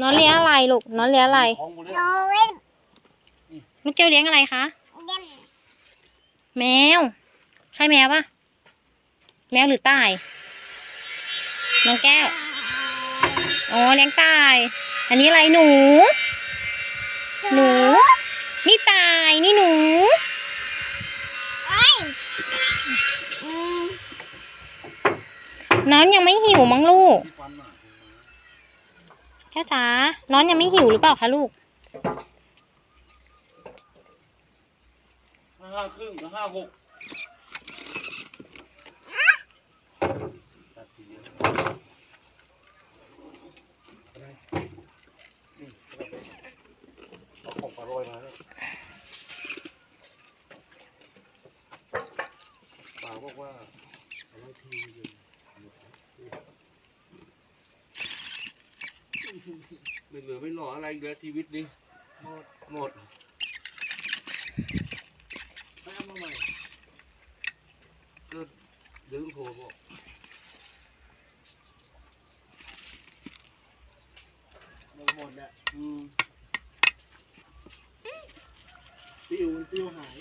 น้องเลี้ยงอะไรลูก น้องเลี้ยงอะไร ของหมดเลยโนเล่นลูกเจ้าเลี้ยงอะไรคะ เล่นแมว ใช่แมวปะแมวหรือต่าย น้องแก้ว อ๋อเลี้ยงต่าย อันนี้อะไรหนู หนู นี่ตาย นี่หนูไอ้อืมน้องยังไม่หิวมั้งลูก ที่ฟันน่ะแก้วจ๋าน้องยังไม่หิวหรือเปล่าคะลูกห้าครึ่งกับห้าหกตัดสีเดียวนี่เอาของอร่อยมาแล้วป่าบอกว่าเอาไว้ทีเดียว ไม่เหลือไม่หล่ออะไรอีกแล้วชีวิตนี้หมดหมดไม่เอามาใหม่ก็ลืมโทรบอกหมดหมดอะอืมปิ้วมันปิ้วหาย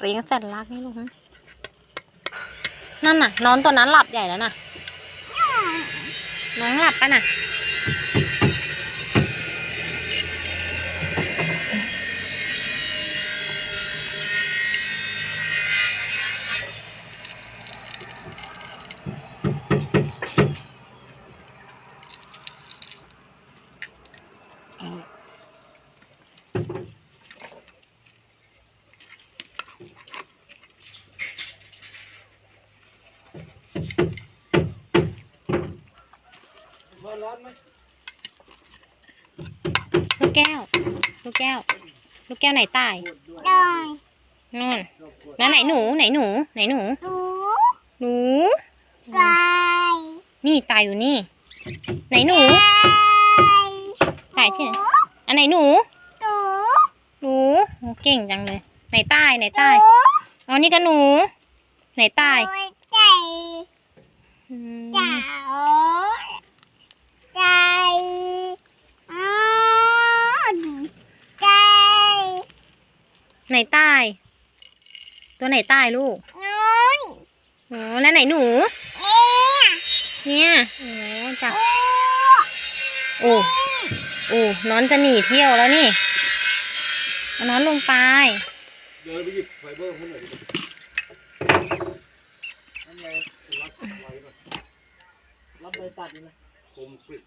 เลี้ยงแสนรักนี่ลูกนั่นน่ะนอนตัวนั้นหลับใหญ่แล้วน่ะ น้องหลับปะน่ะร้ อนร้อนไหมลูกแก้ว ลูกแก้ว ลูกแก้วไหนตายปวดด้วยโดยนู่นชอบปวดแล้วไหนหนู ไหนหนู ไหนหนู หนูหนูไก่นี่ตายอยู่นี่ ไหนหนูไก่ตายที่ไหน อันไหนหนู หนู หนูโอ้เก่งจังเลย ไหนตาย ไหนตาย อ๋อ นี่ก็หนู ไหนตาย หนูไก่อืม จ๋าไก่อ้อนไก่ ไหนตายตัวไหนตายลูกน้อยอ๋อแล้วไหนหนู เนี่ยเนี่ยโอ้จ้ะโอ้โอ้นอนจะหนีเที่ยวแล้วนี่เอานอนลงไปเดินไปหยิบไฟเบอร์เขาหน่อยดินั่นไงรับไว้ก่อนรับใบตัดนี่นะคมกริบ